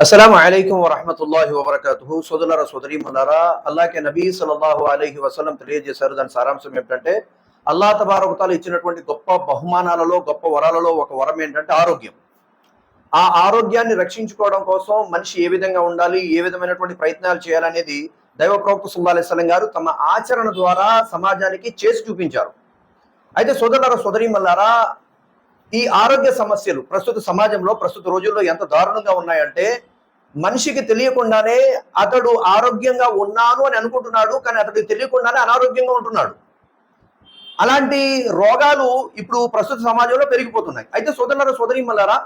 అస్సలం అయికం వరహమతుల్లాహి వబర్కతు సోదరుల సోదరి మల్లారా అల్లాకే నబీ సల్లల్లాహు అలైహి వసలం తెలియజేశారు. దాని సారాంశం ఏమిటంటే అల్లా తబారకుతాలు ఇచ్చినటువంటి గొప్ప బహుమానాలలో గొప్ప వరాలలో ఒక వరం ఏంటంటే ఆరోగ్యం. ఆ ఆరోగ్యాన్ని రక్షించుకోవడం కోసం మనిషి ఏ విధంగా ఉండాలి ఏ విధమైనటువంటి ప్రయత్నాలు చేయాలనేది దైవ ప్రవక్త సుల్లా గారు తమ ఆచరణ ద్వారా సమాజానికి చేసి చూపించారు. అయితే సోదరుల సోదరి మల్లారా ఈ ఆరోగ్య సమస్యలు ప్రస్తుత సమాజంలో ప్రస్తుత రోజుల్లో ఎంత దారుణంగా ఉన్నాయంటే మనిషికి తెలియకుండానే అతడు ఆరోగ్యంగా ఉన్నాను అని అనుకుంటున్నాడు కానీ అతడికి తెలియకుండానే అనారోగ్యంగా ఉంటున్నాడు. అలాంటి రోగాలు ఇప్పుడు ప్రస్తుత సమాజంలో పెరిగిపోతున్నాయి. అయితే సోదరులారా సోదరి మల్లారా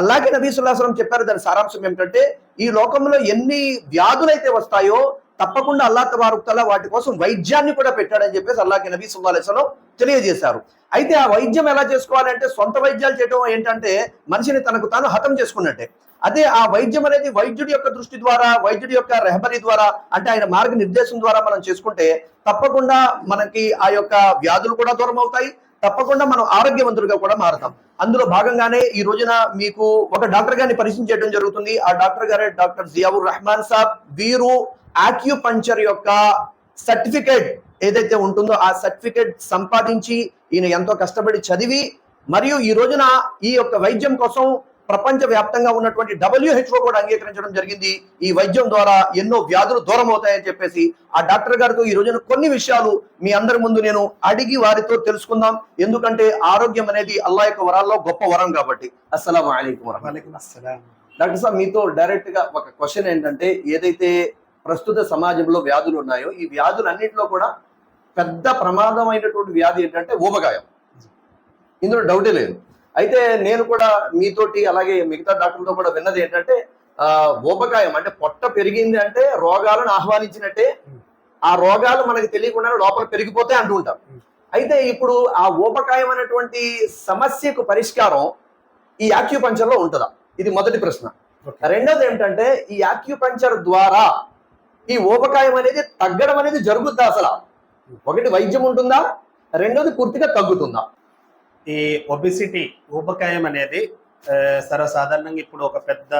అలాగే నబీ సుల్లాహం చెప్పారు దాని సారాంశం ఏమిటంటే ఈ లోకంలో ఎన్ని వ్యాధులైతే వస్తాయో తప్పకుండా అల్లా తబారుక్తలా వాటి కోసం వైద్యాన్ని కూడా పెట్టాడని చెప్పేసి అల్లాకి నబీ సుల్లాహం తెలియజేశారు. అయితే ఆ వైద్యం ఎలా చేసుకోవాలంటే సొంత వైద్యాలు చేయడం ఏంటంటే మనిషిని తనకు తాను హతం చేసుకున్నట్టే. అదే ఆ వైద్యం అనేది వైద్యుడి యొక్క దృష్టి ద్వారా వైద్యుడి యొక్క రెహబరీ ద్వారా అంటే ఆయన మార్గ నిర్దేశం ద్వారా మనం చేసుకుంటే తప్పకుండా మనకి ఆ యొక్క వ్యాధులు కూడా దూరం అవుతాయి తప్పకుండా మనం ఆరోగ్యవంతులుగా కూడా మారుతాం. అందులో భాగంగానే ఈ రోజున మీకు ఒక డాక్టర్ గారిని పరిచయం చేయడం జరుగుతుంది. ఆ డాక్టర్ గారే డాక్టర్ జియావుర్ రెహమాన్ సాబ్ వీరు ఆక్యుపంచర్ యొక్క సర్టిఫికేట్ ఏదైతే ఉంటుందో ఆ సర్టిఫికేట్ సంపాదించి ఈయన ఎంతో కష్టపడి చదివి మరియు ఈ రోజున ఈ యొక్క వైద్యం కోసం ప్రపంచ వ్యాప్తంగా ఉన్నటువంటి డబ్ల్యూహెచ్ఓ కూడా అంగీకరించడం జరిగింది. ఈ వైద్యం ద్వారా ఎన్నో వ్యాధులు దూరం అవుతాయని చెప్పేసి ఆ డాక్టర్ గారితో ఈ రోజున కొన్ని విషయాలు మీ అందరి ముందు నేను అడిగి వారితో తెలుసుకుందాం. ఎందుకంటే ఆరోగ్యం అనేది అల్లా యొక్క వరాల్లో గొప్ప వరం కాబట్టి. అస్సలం. అయికం డాక్టర్ సాబ్ మీతో డైరెక్ట్గా ఒక క్వశ్చన్ ఏంటంటే ఏదైతే ప్రస్తుత సమాజంలో వ్యాధులు ఉన్నాయో ఈ వ్యాధులన్నింటిలో కూడా పెద్ద ప్రమాదమైనటువంటి వ్యాధి ఏంటంటే ఊబగాయం ఇందులో డౌటే లేదు. అయితే నేను కూడా మీతోటి అలాగే మిగతా డాక్టర్లతో కూడా విన్నది ఏంటంటే ఆ ఊబకాయం అంటే పొట్ట పెరిగింది అంటే రోగాలను ఆహ్వానించినట్టే ఆ రోగాలు మనకి తెలియకుండా లోపల పెరిగిపోతాయి అంటూ ఉంటాం. అయితే ఇప్పుడు ఆ ఊబకాయం అనేటువంటి సమస్యకు పరిష్కారం ఈ యాక్యుపంచర్లో ఉంటుందా? ఇది మొదటి ప్రశ్న. రెండోది ఏమిటంటే ఈ యాక్యుపంచర్ ద్వారా ఈ ఊబకాయం అనేది తగ్గడం అనేది జరుగుద్దా అసలు? ఒకటి వైద్యం ఉంటుందా? రెండోది పూర్తిగా తగ్గుతుందా? ఈ ఒబిసిటీ ఊబకాయం అనేది సర్వసాధారణంగా ఇప్పుడు ఒక పెద్ద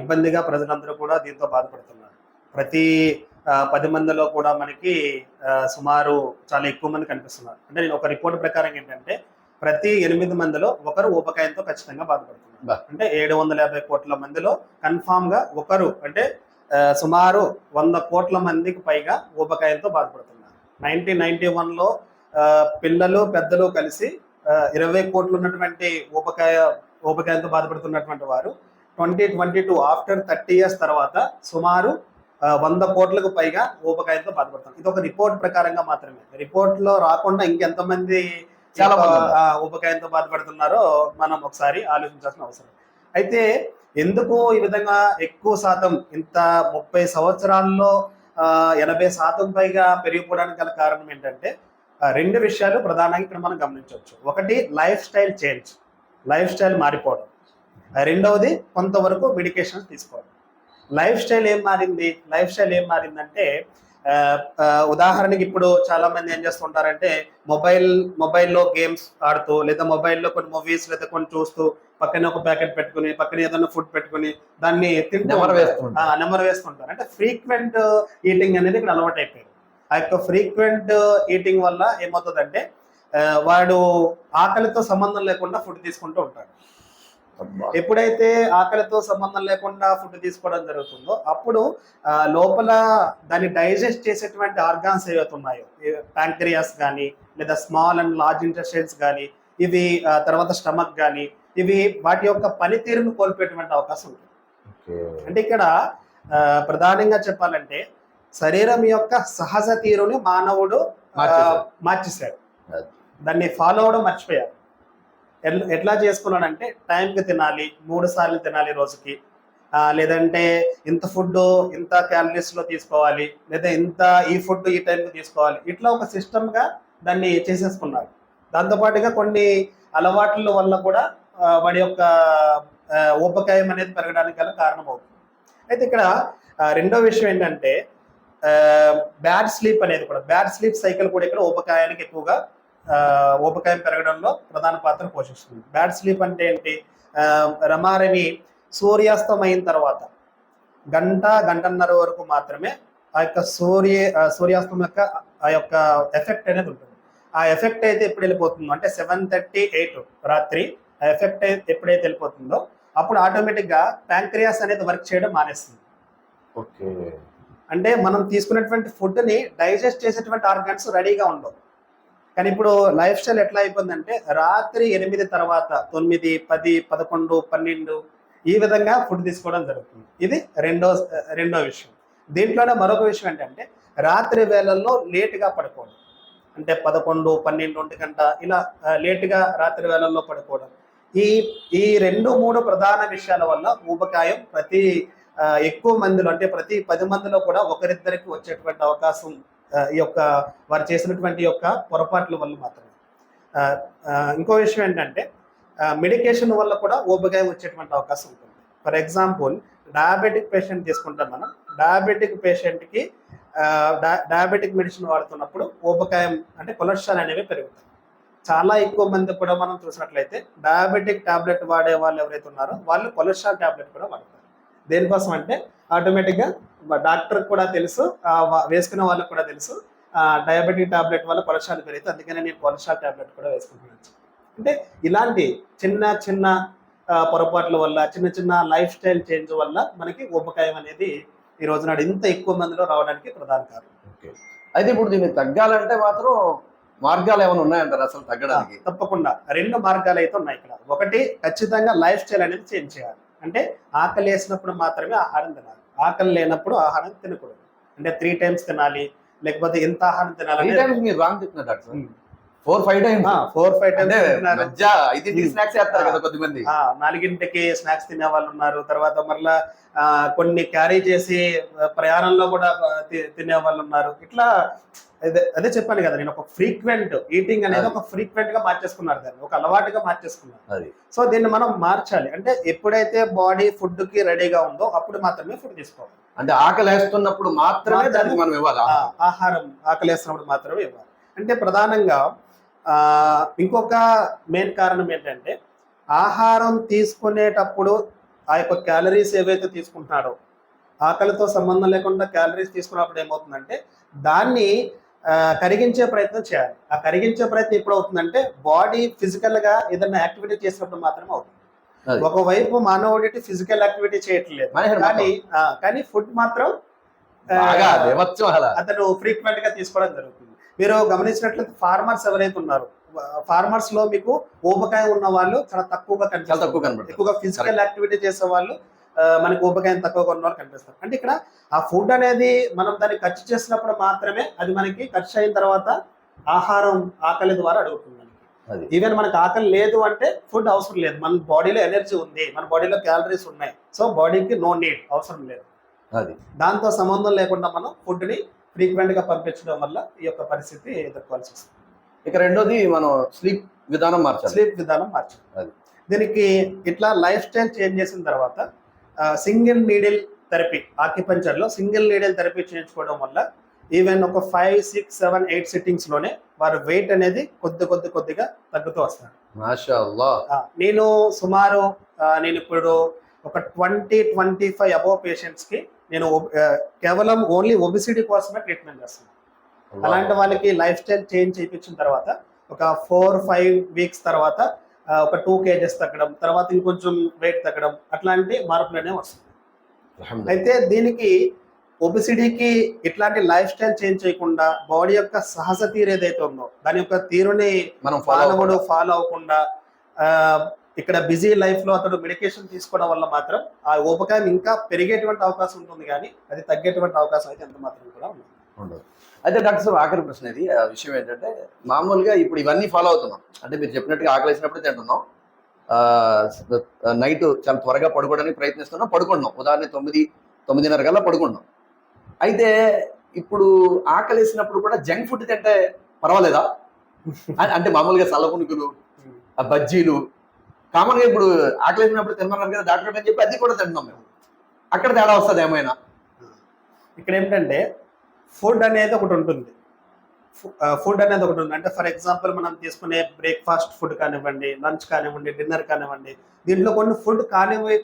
ఇబ్బందిగా ప్రజలందరూ కూడా దీంతో బాధపడుతున్నారు. ప్రతి పది మందిలో కూడా మనకి సుమారు చాలా ఎక్కువ మంది కనిపిస్తున్నారు. అంటే నేను ఒక రిపోర్ట్ ప్రకారం ఏంటంటే ప్రతి ఎనిమిది మందిలో ఒకరు ఊబకాయంతో ఖచ్చితంగా బాధపడుతున్నారు. అంటే ఏడు వందల యాభై కోట్ల మందిలో కన్ఫామ్గా ఒకరు అంటే సుమారు వంద కోట్ల మందికి పైగా ఊబకాయంతో బాధపడుతున్నారు. నైన్టీన్ నైన్టీ వన్లో పిల్లలు పెద్దలు కలిసి ఇరవై కోట్లు ఉన్నటువంటి ఊబకాయ ఊబకాయంతో బాధపడుతున్నటువంటి వారు twenty twenty two after thirty years తర్వాత సుమారు వంద కోట్లకు పైగా ఊబకాయంతో బాధపడుతున్నారు. ఇది ఒక రిపోర్ట్ ప్రకారంగా మాత్రమే. రిపోర్ట్లో రాకుండా ఇంకెంతమంది చాలా ఊబకాయంతో బాధపడుతున్నారో మనం ఒకసారి ఆలోచించాల్సిన అవసరం. అయితే ఎందుకు ఈ విధంగా ఎక్కువ శాతం ఇంత ముప్పై సంవత్సరాల్లో ఎనభై శాతం పైగా పెరిగిపోవడానికి గల కారణం ఏంటంటే రెండు విషయాలు ప్రధానంగా ఇక్కడ మనం గమనించవచ్చు. ఒకటి life style change. Life style మారిపోవడం. రెండవది కొంతవరకు మెడికేషన్ తీసుకోవడం. లైఫ్ స్టైల్ ఏం మారింది? లైఫ్ స్టైల్ ఏం మారిందంటే ఉదాహరణకి ఇప్పుడు చాలా మంది ఏం చేస్తుంటారంటే మొబైల్ మొబైల్లో గేమ్స్ ఆడుతూ లేదా మొబైల్లో కొన్ని మూవీస్ లేదా కొన్ని చూస్తూ పక్కనే ఒక ప్యాకెట్ పెట్టుకుని పక్కనే ఏదైనా ఫుడ్ పెట్టుకుని దాన్ని తింటూ నెమరు వేస్తుంటారు. అంటే ఫ్రీక్వెంట్ ఈటింగ్ అనేది ఇక్కడ అలవాటు అయిపోయింది ఆ యొక్క ఫ్రీక్వెంట్ ఈటింగ్ వల్ల ఏమవుతుందంటే వాడు ఆకలితో సంబంధం లేకుండా ఫుడ్ తీసుకుంటూ ఉంటాడు. ఎప్పుడైతే ఆకలితో సంబంధం లేకుండా ఫుడ్ తీసుకోవడం జరుగుతుందో అప్పుడు లోపల దాన్ని డైజెస్ట్ చేసేటువంటి ఆర్గాన్స్ ఏవైతే ఉన్నాయో ప్యాంక్రియాస్ కానీ లేదా స్మాల్ అండ్ లార్జ్ ఇంటెస్టైన్స్ కానీ ఇవి తర్వాత స్టమక్ కానీ ఇవి వాటి యొక్క పనితీరును కోల్పోయేటువంటి అవకాశం ఉంటుంది. అంటే ఇక్కడ ప్రధానంగా చెప్పాలంటే శరీరం యొక్క సహజ తీరుని మానవుడు మార్చేశాడు. దాన్ని ఫాలో అవడం మర్చిపోయాడు ఎట్లా చేసుకున్నాడంటే టైంకి తినాలి మూడు సార్లు తినాలి రోజుకి. లేదంటే ఇంత ఫుడ్ ఇంత క్యాలరీస్లో తీసుకోవాలి లేదా ఇంత ఈ ఫుడ్ ఈ టైంకి తీసుకోవాలి. ఇట్లా ఒక సిస్టమ్గా దాన్ని చేసేసుకున్నాడు దాంతోపాటుగా కొన్ని అలవాట్ల వల్ల కూడా వాడి యొక్క ఊపకాయం అనేది పెరగడానికి గల కారణం అవుతుంది అయితే ఇక్కడ రెండో విషయం ఏంటంటే బ్యాడ్ స్లీప్ అనేది కూడా బ్యాడ్ స్లీప్ సైకిల్ కూడా ఇక్కడ ఊబకాయానికి ఎక్కువగా ఆ, ఊబకాయం పెరగడంలో ప్రధాన పాత్ర పోషిస్తుంది. బ్యాడ్ స్లీప్ అంటే ఏంటి? ఆ, రమారమి సూర్యాస్తం అయిన తర్వాత గంట గంటన్నర వరకు మాత్రమే ఆ యొక్క సూర్య సూర్యాస్తం యొక్క ఆ యొక్క ఎఫెక్ట్ అనేది ఉంటుంది. ఆ ఎఫెక్ట్ అయితే ఎప్పుడు వెళ్ళిపోతుందో అంటే సెవెన్ థర్టీ ఎయిట్ రాత్రి ఆ ఎఫెక్ట్ ఎప్పుడైతే వెళ్ళిపోతుందో అప్పుడు ఆటోమేటిక్గా ప్యాంక్రియాస్ అనేది వర్క్ చేయడం మానేస్తుంది. ఓకే. అంటే మనం తీసుకున్నటువంటి ఫుడ్ని డైజెస్ట్ చేసేటువంటి ఆర్గాన్స్ రెడీగా ఉండవు. కానీ ఇప్పుడు లైఫ్ స్టైల్ ఎట్లా అయిపోయిందంటే రాత్రి ఎనిమిది తర్వాత తొమ్మిది పది పదకొండు పన్నెండు ఈ విధంగా ఫుడ్ తీసుకోవడం జరుగుతుంది. ఇది రెండో రెండో విషయం. దీంట్లోనే మరొక విషయం ఏంటంటే రాత్రి వేళల్లో లేటుగా పడుకోవడం. అంటే పదకొండు పన్నెండు ఒంటి గంట ఇలా లేటుగా రాత్రి వేళల్లో పడుకోవడం. ఈ ఈ రెండు మూడు ప్రధాన విషయాల వల్ల ఊబకాయం ప్రతి ఎక్కువ మందిలో అంటే ప్రతి పది మందిలో కూడా ఒకరిద్దరికి వచ్చేటువంటి అవకాశం ఈ యొక్క వారు చేసినటువంటి యొక్క పొరపాట్ల వల్ల మాత్రమే. ఇంకో విషయం ఏంటంటే మెడికేషన్ వల్ల కూడా ఊబకాయం వచ్చేటువంటి అవకాశం ఉంటుంది. ఫర్ ఎగ్జాంపుల్ డయాబెటిక్ పేషెంట్ తీసుకుంటాం మనం. డయాబెటిక్ పేషెంట్కి డయాబెటిక్ మెడిసిన్ వాడుతున్నప్పుడు ఊబకాయం అంటే కొలెస్ట్రాల్ అనేవి పెరుగుతాయి. చాలా ఎక్కువ మంది కూడా మనం చూసినట్లయితే డయాబెటిక్ టాబ్లెట్ వాడే వాళ్ళు ఎవరైతే ఉన్నారో వాళ్ళు కొలెస్ట్రాల్ టాబ్లెట్ కూడా వాడతారు. దేనికోసం అంటే ఆటోమేటిక్గా డాక్టర్ కూడా తెలుసు ఆ, వా- వేసుకునే వాళ్ళకి కూడా తెలుసు. డయాబెటిక్ టాబ్లెట్ వల్ల కొలెస్ట్రాల్ పెరిగితే అందుకనే నేను కొలెస్ట్రాల్ టాబ్లెట్ కూడా వేసుకుంటున్నాను. అంటే ఇలాంటి చిన్న చిన్న పొరపాట్ల వల్ల చిన్న చిన్న లైఫ్ స్టైల్ చేంజ్ వల్ల మనకి ఊబకాయం అనేది ఈ రోజు నాడు ఇంత ఎక్కువ మందిలో రావడానికి ప్రధాన కారణం. ఓకే. అయితే ఇప్పుడు దీన్ని తగ్గాలంటే మాత్రం మార్గాలు ఏమైనా ఉన్నాయంటారు అసలు తగ్గడానికి? తప్పకుండా. రెండు మార్గాలు అయితే ఉన్నాయి ఇక్కడ. ఒకటి ఖచ్చితంగా లైఫ్ స్టైల్ అనేది చేంజ్ చేయాలి. అంటే ఆకలి వేసినప్పుడు మాత్రమే ఆహారం తినాలి. ఆకలి లేనప్పుడు ఆహారం తినకూడదు. అంటే త్రీ టైమ్స్ తినాలి లేకపోతే ఎంత ఆహారం తినాలి మీరు రాంగ్ చెప్తున్నారు four five times four five times ఐదింటికి స్నాక్స్ చేస్తారు కదా కొద్దిమంది. నాలుగింటికి స్నాక్స్ తినే వాళ్ళు ఉన్నారు. తర్వాత మరలా కొన్ని క్యారీ చేసి ప్రయాణంలో కూడా తినే వాళ్ళు ఉన్నారు. ఇట్లా అదే అదే చెప్పాను కదా నేను ఒక ఫ్రీక్వెంట్ ఈటింగ్ అనేది ఒక ఫ్రీక్వెంట్గా మార్చేసుకున్నారు దాన్ని ఒక అలవాటుగా మార్చేసుకున్నారు. సో దీన్ని మనం మార్చాలి. అంటే ఎప్పుడైతే బాడీ ఫుడ్కి రెడీగా ఉందో అప్పుడు మాత్రమే ఫుడ్ తీసుకోవాలి. అంటే ఆకలి వేస్తున్నప్పుడు మాత్రమే. దానికి మనం ఇవ్వాలి? ఆహారం ఆకలేసినప్పుడు మాత్రమే ఇవ్వాలి. అంటే ప్రధానంగా ఇంకొక మెయిన్ కారణం ఏంటంటే ఆహారం తీసుకునేటప్పుడు ఆ యొక్క క్యాలరీస్ ఏవైతే తీసుకుంటున్నారో ఆకలితో సంబంధం లేకుండా క్యాలరీస్ తీసుకున్నప్పుడు ఏమవుతుందంటే దాన్ని కరిగించే ప్రయత్నం చేయాలి. ఆ కరిగించే ప్రయత్నం ఎప్పుడు అవుతుందంటే బాడీ ఫిజికల్గా ఏదైనా యాక్టివిటీ చేసినప్పుడు మాత్రమే అవుతుంది. ఒకవైపు మానవుడి ఫిజికల్ యాక్టివిటీ చేయట్లేదు. కానీ కానీ ఫుడ్ మాత్రం అతను ఫ్రీక్వెంట్గా తీసుకోవడం జరుగుతుంది. మీరు గమనించినట్లయితే ఫార్మర్స్ ఎవరైతే ఉన్నారు ఫార్మర్స్లో మీకు ఊబకాయం ఉన్న వాళ్ళు చాలా తక్కువగా కనిపిస్తారు. తక్కువ ఎక్కువగా ఫిజికల్ యాక్టివిటీ చేసే వాళ్ళు మనకి ఊబకాయం తక్కువగా ఉన్న వాళ్ళు కనిపిస్తారు. అంటే ఇక్కడ ఆ ఫుడ్ అనేది మనం దాన్ని ఖర్చు చేసినప్పుడు మాత్రమే అది మనకి ఖర్చు అయిన తర్వాత ఆహారం ఆకలి ద్వారా అడుగుతుంది ఈవెన్ మనకి ఆకలి లేదు అంటే ఫుడ్ అవసరం లేదు. మన బాడీలో ఎనర్జీ ఉంది. మన బాడీలో క్యాలరీస్ ఉన్నాయి. సో బాడీకి నో నీడ్ అవసరం లేదు. అది. దాంతో సంబంధం లేకుండా మనం ఫుడ్ ని ఫ్రీక్వెంట్గా పంపించడం వల్ల ఈ యొక్క పరిస్థితి ఎదుర్కోవాల్సి వస్తుంది. ఇక రెండోది మనం స్లీప్ విధానం మార్చాలి. స్లీప్ విధానం మార్చాలి. దీనికి ఇట్లా లైఫ్ స్టైల్ చేంజ్ చేసిన తర్వాత సింగిల్ నీడిల్ థెరపీ ఆక్యుపంచర్లో సింగిల్ నీడిల్ థెరపీ చేయించుకోవడం వల్ల ఈవెన్ ఒక ఫైవ్ సిక్స్ సెవెన్ ఎయిట్ సిట్టింగ్స్లోనే వారి వెయిట్ అనేది కొద్ది కొద్ది కొద్దిగా తగ్గుతూ వస్తారు నేను సుమారు నేను ఇప్పుడు ఒక ట్వంటీ ట్వంటీ ఫైవ్ అబోవ్ పేషెంట్స్కి నేను కేవలం ఓన్లీ ఒబిసిటీ కోసమే ట్రీట్మెంట్ చేస్తున్నాను అలాంటి వాళ్ళకి లైఫ్ స్టైల్ చేంజ్ చేయించిన తర్వాత ఒక ఫోర్ ఫైవ్ వీక్స్ తర్వాత ఒక టూ కేజెస్ తగ్గడం తర్వాత ఇంకొంచెం వెయిట్ తగ్గడం అట్లాంటి మార్పులనే వస్తుంది. అయితే దీనికి ఒబిసిటీకి ఇట్లాంటి లైఫ్ స్టైల్ చేంజ్ చేయకుండా బాడీ యొక్క సహజ తీరు ఏదైతే ఉందో దాని యొక్క తీరుని మనం ఫాలో ఫాలో అవ్వకుండా ఇక్కడ బిజీ లైఫ్లో అతడు మెడికేషన్ తీసుకోవడం వల్ల మాత్రం ఆ ఉపకాయం ఇంకా పెరిగేటువంటి అవకాశం ఉంటుంది కానీ అది తగ్గేటువంటి అవకాశం అయితే ఎంత మాత్రం కూడా ఉండదు. అయితే డాక్టర్ సార్ ఆఖరి ప్రశ్న ఇది. ఆ విషయం ఏంటంటే మామూలుగా ఇప్పుడు ఇవన్నీ ఫాలో అవుతున్నాం. అంటే మీరు చెప్పినట్టుగా ఆకలేసినప్పుడు తింటున్నాం. నైట్ చాలా త్వరగా పడుకోవడానికి ప్రయత్నిస్తున్నాం. పడుకుంటున్నాం. ఉదాహరణ తొమ్మిది తొమ్మిదిన్నర కల్లా పడుకుంటున్నాం. అయితే ఇప్పుడు ఆకలేసినప్పుడు కూడా జంక్ ఫుడ్ తింటే పర్వాలేదా? అంటే మామూలుగా సలపునుకులు బజ్జీలు కామన్గా ఇప్పుడు ఆకలేసినప్పుడు తినమన్నారు కదా డాక్టర్ అని చెప్పి అది కూడా తింటున్నాం మేము. అక్కడ తేడా వస్తుంది ఏమైనా? ఇక్కడ ఏంటంటే ఫుడ్ అనేది ఒకటి ఉంటుంది. ఫుడ్ అనేది ఒకటి ఉంది అంటే ఫర్ ఎగ్జాంపుల్ మనం తీసుకునే బ్రేక్ఫాస్ట్ ఫుడ్ కానివ్వండి లంచ్ కానివ్వండి డిన్నర్ కానివ్వండి దీంట్లో కొన్ని ఫుడ్ కానివి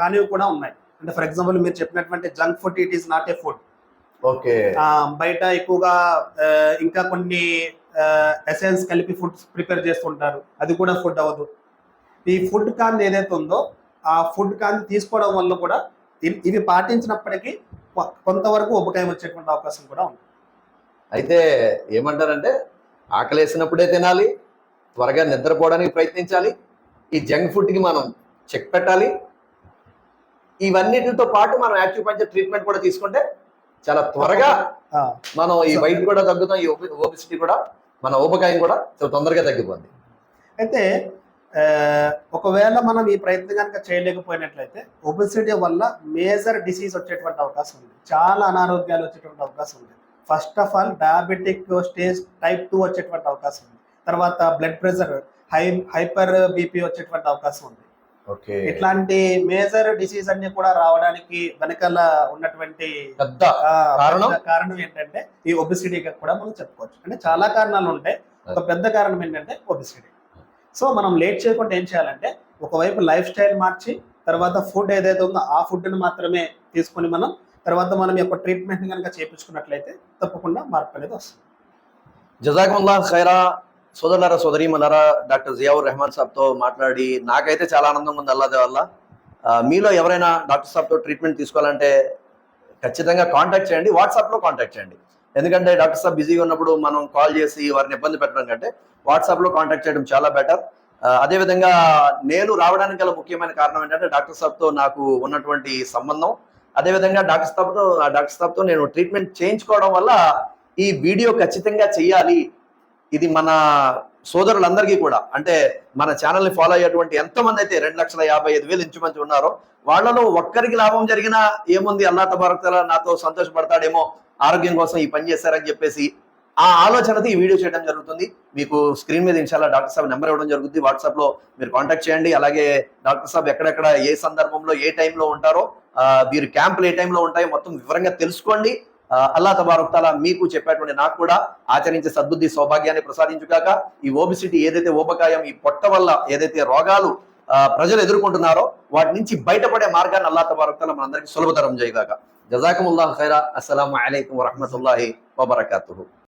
కానివి కూడా ఉన్నాయి. అంటే ఫర్ ఎగ్జాంపుల్ మీరు చెప్పినటువంటి junk food it is not a food okay. బయట ఎక్కువగా ఇంకా కొన్ని ఎసెన్స్ కలిపి ఫుడ్ ప్రిపేర్ చేస్తుంటారు. అది కూడా ఫుడ్ అవ్వదు. ఈ ఫుడ్ కాన్ ఏదైతే ఉందో ఆ ఫుడ్ కాన్ తీసుకోవడం వల్ల కూడా ఇవి పాటించినప్పటికీ కొంతవరకు ఉపకాయం వచ్చేటువంటి అవకాశం కూడా ఉంది. అయితే ఏమంటారంటే ఆకలేసినప్పుడే తినాలి త్వరగా నిద్రపోవడానికి ప్రయత్నించాలి ఈ జంక్ ఫుడ్కి మనం చెక్ పెట్టాలి. ఇవన్నిటితో పాటు మనం యాక్యుపంచర్ ట్రీట్మెంట్ కూడా తీసుకుంటే చాలా త్వరగా మనం ఈ వైట్ కూడా తగ్గుతాం ఈ ఓబిసిటీ కూడా మన ఊబకాయం కూడా చాలా తొందరగా తగ్గిపోద్ది. అయితే ఒకవేళ మనం ఈ ప్రయత్నం కనుక చేయలేకపోయినట్లయితే ఒబెసిటీ వల్ల మేజర్ డిసీజ్ వచ్చేటువంటి అవకాశం ఉంది. చాలా అనారోగ్యాలు వచ్చేటువంటి అవకాశం ఉంది. First of all diabetic stage type two వచ్చేటువంటి అవకాశం ఉంది. తర్వాత blood pressure high hyper BP వచ్చేటువంటి అవకాశం ఉంది. ఇట్లాంటి మేజర్ డిసీజ్ అన్ని కూడా రావడానికి వెనకాల ఉన్నటువంటి కారణం? ఏంటంటే ఈ ఒబిసిటీగా కూడా మనం చెప్పుకోవచ్చు. అంటే చాలా కారణాలు ఉంటాయి. ఒక పెద్ద కారణం ఏంటంటే ఒబిసిటీ సో మనం లేట్ చేయకుండా ఏం చేయాలంటే ఒకవైపు లైఫ్ స్టైల్ మార్చి తర్వాత ఫుడ్ ఏదైతే ఉందో ఆ ఫుడ్ని మాత్రమే తీసుకొని మనం తర్వాత మనం యొక్క ట్రీట్మెంట్ కనుక చేయించుకున్నట్లయితే తప్పకుండా మార్పు అనేది వస్తుంది. జజాకుల్లా ఖైరా సోదరులారా సోదరీమలారా డాక్టర్ జియావుర్ రెహమాన్ సాబ్తో మాట్లాడి నాకైతే చాలా ఆనందంగా ఉంది అల్లాదే వల్ల మీలో ఎవరైనా డాక్టర్ సాబ్తో ట్రీట్మెంట్ తీసుకోవాలంటే ఖచ్చితంగా కాంటాక్ట్ చేయండి వాట్సాప్లో కాంటాక్ట్ చేయండి. ఎందుకంటే డాక్టర్ సాబ్ బిజీగా ఉన్నప్పుడు మనం కాల్ చేసి వారిని ఇబ్బంది పెట్టడం కంటే వాట్సాప్లో కాంటాక్ట్ చేయడం చాలా బెటర్. అదేవిధంగా నేను రావడానికి గల ముఖ్యమైన కారణం ఏంటంటే డాక్టర్ సాబ్తో నాకు ఉన్నటువంటి సంబంధం. అదేవిధంగా డాక్టర్ సాబ్తో డాక్టర్ సాబ్తో నేను ట్రీట్మెంట్ చేయించుకోవడం వల్ల ఈ వీడియో ఖచ్చితంగా చేయాలి ఇది మన సోదరులందరికీ కూడా. అంటే మన ఛానల్ని ఫాలో అయ్యేటువంటి ఎంతమంది అయితే రెండు లక్షల యాభై ఐదు వేలు ఇంచుమంచి ఉన్నారో వాళ్ళలో ఒక్కరికి లాభం జరిగినా ఏముంది అల్లా తబారక్ నాతో సంతోషపడతాడేమో ఆరోగ్యం కోసం ఈ పని చేశారని చెప్పేసి ఆ ఆలోచనతో ఈ వీడియో చేయడం జరుగుతుంది. మీకు స్క్రీన్ మీద ఇన్షాల్లా డాక్టర్ సాబ్ నెంబర్ ఇవ్వడం జరుగుతుంది. వాట్సాప్లో మీరు కాంటాక్ట్ చేయండి. అలాగే డాక్టర్ సాబ్ ఎక్కడెక్కడ ఏ సందర్భంలో ఏ టైంలో ఉంటారో మీరు క్యాంపులు ఏ టైంలో ఉంటాయో మొత్తం వివరంగా తెలుసుకోండి. అల్లా తబారక్ మీకు చెప్పేటువంటి నాకు కూడా ఆచరించే సద్బుద్ధి సౌభాగ్యాన్ని ప్రసాదించుగాక ఈ ఓబిసిటీ ఏదైతే ఊబకాయం ఈ పొట్ట వల్ల ఏదైతే రోగాలు ప్రజలు ఎదుర్కొంటున్నారో వాటి నుంచి బయటపడే మార్గాన్ని అల్లా తబారక్ మనందరికీ సులభతరం చేయగాక. జజాకముల్లా ఖైరా అస్సలం అయికం వరహమతుల్లాహి వబర్కాతుహు